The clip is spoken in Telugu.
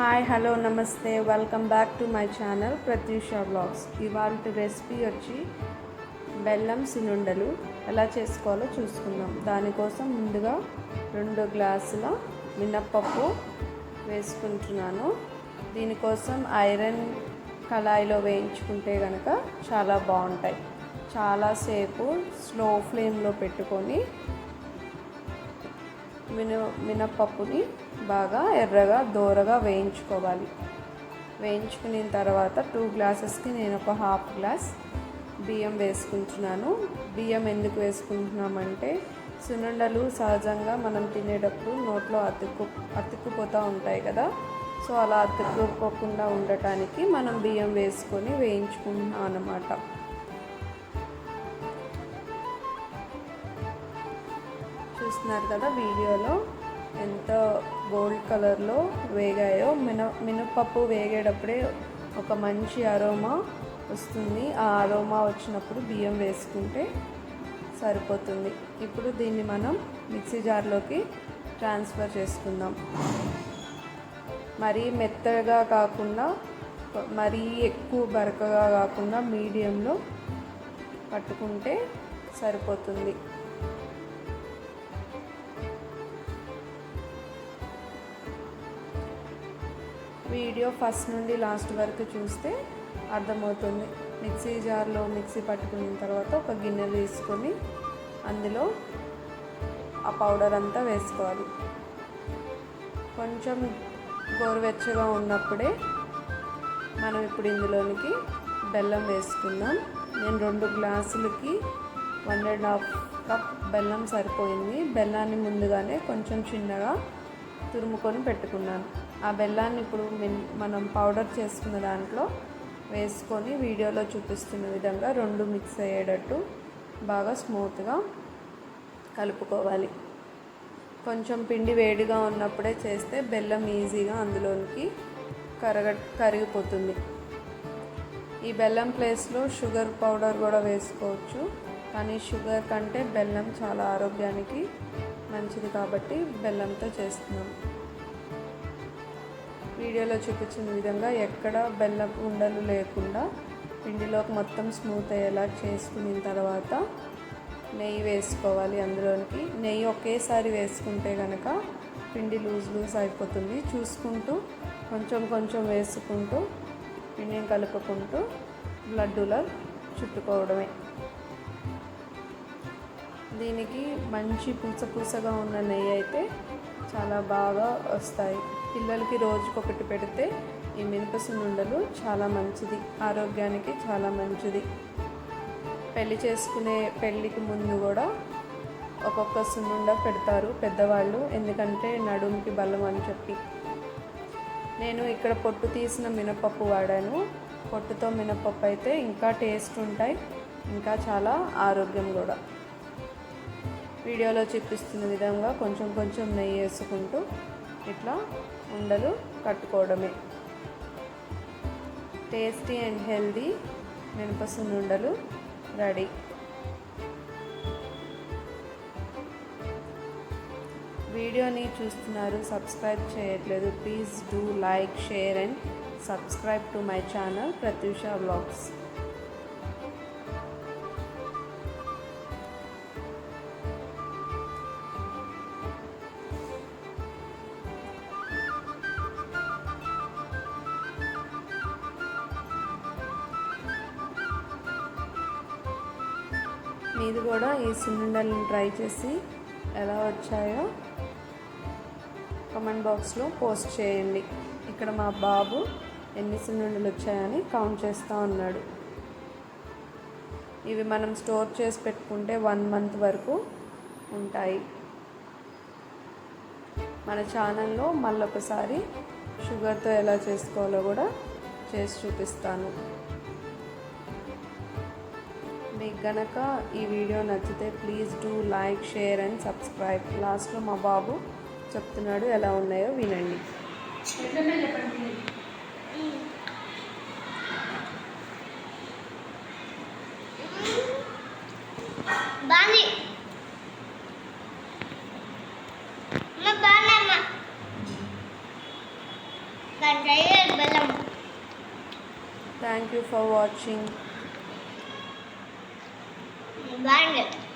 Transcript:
Hi hello namaste welcome back to my channel Prathyusha blogs. ఇవాళ రెసిపీ వచ్చి బెల్లం సినుండలు. ఎలా చేసుకోవాలో చూసుకుందాం. దానికోసం ముందుగా రెండు గ్లాసుల మినప్పప్పు వేసుకుంటున్నాను. దీనికోసం ఐరన్ కళాయిలో వేయించుకుంటే కనుక చాలా బాగుంటాయి. చాలాసేపు స్లో ఫ్లేమ్లో పెట్టుకొని మిన మినపప్పుని బాగా ఎర్రగా దోరగా వేయించుకోవాలి. వేయించుకున్న తర్వాత టూ గ్లాసెస్కి నేను ఒక హాఫ్ గ్లాస్ బియ్యం వేసుకుంటున్నాను. బియ్యం ఎందుకు వేసుకుంటున్నామంటే సున్నుండలు సహజంగా మనం తినేటప్పుడు నోట్లో అతుక్కు అతుక్కుపోతూ ఉంటాయి కదా. సో అలా అతుక్కుపోకుండా ఉండటానికి మనం బియ్యం వేసుకొని వేయించుకుంటున్నాం అన్నమాట చూస్తున్నారు కదా వీడియోలో ఎంత గోల్డ్ కలర్లో వేగాయో మిన మినపప్పు వేగేటప్పుడే ఒక మంచి అరోమా వస్తుంది. ఆ అరోమా వచ్చినప్పుడు బియ్యం వేసుకుంటే సరిపోతుంది. ఇప్పుడు దీన్ని మనం మిక్సీ జార్లోకి ట్రాన్స్ఫర్ చేసుకుందాం. మరీ మెత్తగా కాకుండా మరీ ఎక్కువ బరకగా కాకుండా మీడియంలో పట్టుకుంటే సరిపోతుంది. వీడియో ఫస్ట్ నుండి లాస్ట్ వరకు చూస్తే అర్థమవుతుంది. మిక్సీ జార్లో మిక్సీ పట్టుకున్న తర్వాత ఒక గిన్నె తీసుకొని అందులో ఆ పౌడర్ అంతా వేసుకోవాలి. కొంచెం గోరువెచ్చగా ఉన్నప్పుడే మనం ఇప్పుడు ఇందులోనికి బెల్లం వేసుకుందాం. నేను రెండు గ్లాసులకి వన్ అండ్ హాఫ్ కప్ బెల్లం సరిపోయింది. బెల్లాన్ని ముందుగానే కొంచెం చిన్నగా తురుముకొని పెట్టుకున్నాను. ఆ బెల్లాన్ని ఇప్పుడు మనం పౌడర్ చేసుకున్న దాంట్లో వేసుకొని వీడియోలో చూపిస్తున్న విధంగా రెండు మిక్స్ అయ్యేటట్టు బాగా స్మూత్గా కలుపుకోవాలి. కొంచెం పిండి వేడిగా ఉన్నప్పుడే చేస్తే బెల్లం ఈజీగా అందులోనికి కరగ కరిగిపోతుంది. ఈ బెల్లం ప్లేస్లో షుగర్ పౌడర్ కూడా వేసుకోవచ్చు. కానీ షుగర్ కంటే బెల్లం చాలా ఆరోగ్యానికి మంచిది కాబట్టి బెల్లంతో చేస్తున్నాం. వీడియోలో చూపించిన విధంగా ఎక్కడ బెల్లం ఉండలు లేకుండా పిండిలోకి మొత్తం స్మూత్ అయ్యేలా చేసుకున్న తర్వాత నెయ్యి వేసుకోవాలి అందులోనికి. నెయ్యి ఒకేసారి వేసుకుంటే కనుక పిండి లూజ్ లూజ్ అయిపోతుంది. చూసుకుంటూ కొంచెం కొంచెం వేసుకుంటూ పిండిని కలుపుకుంటూ లడ్డూలా చుట్టుకోవడమే. దీనికి మంచి పూస పూసగా ఉన్న నెయ్యి అయితే చాలా బాగా వస్తాయి. పిల్లలకి రోజుకొకటి పెడితే ఈ మినప చాలా మంచిది. ఆరోగ్యానికి చాలా మంచిది. పెళ్ళి చేసుకునే పెళ్ళికి ముందు కూడా ఒక్కొక్క సున్నుండ పెడతారు పెద్దవాళ్ళు. ఎందుకంటే నడుముకి బలం అని చెప్పి. నేను ఇక్కడ పొట్టు తీసిన మినపప్పు వాడాను. పొట్టుతో మినపప్పు అయితే ఇంకా టేస్ట్ ఉంటాయి. ఇంకా చాలా ఆరోగ్యం కూడా. వీడియోలో చూపిస్తున్న విధంగా కొంచెం కొంచెం నెయ్యి వేసుకుంటూ ఇట్లా ఉండలు కట్టుకోవడమే. టేస్టీ అండ్ హెల్దీ మినపసునుండలు ఉండలు రెడీ. వీడియోని చూస్తున్నారు సబ్స్క్రైబ్ చేయట్లేదు please do like share and subscribe to my channel Prathyusha vlogs మీది కూడా ఈ సిలిండర్ని ట్రై చేసి ఎలా వచ్చాయో కమెంట్ బాక్స్లో పోస్ట్ చేయండి. ఇక్కడ మా బాబు ఎన్ని సిలిండర్లు వచ్చాయని కౌంట్ చేస్తూ ఉన్నాడు. ఇవి మనం స్టోర్ చేసి పెట్టుకుంటే వన్ మంత్ వరకు ఉంటాయి. మన ఛానల్లో మళ్ళొకసారి షుగర్తో ఎలా చేసుకోవాలో కూడా చేసి చూపిస్తాను. మీకు గనక ఈ వీడియో నచ్చితే please do like share and subscribe లాస్ట్లో మా బాబు చెప్తున్నాడు ఎలా ఉన్నాయో వినండి. బాని అమ్మ బానమ్మ డ్రైవర్ బెల్లం Bandit.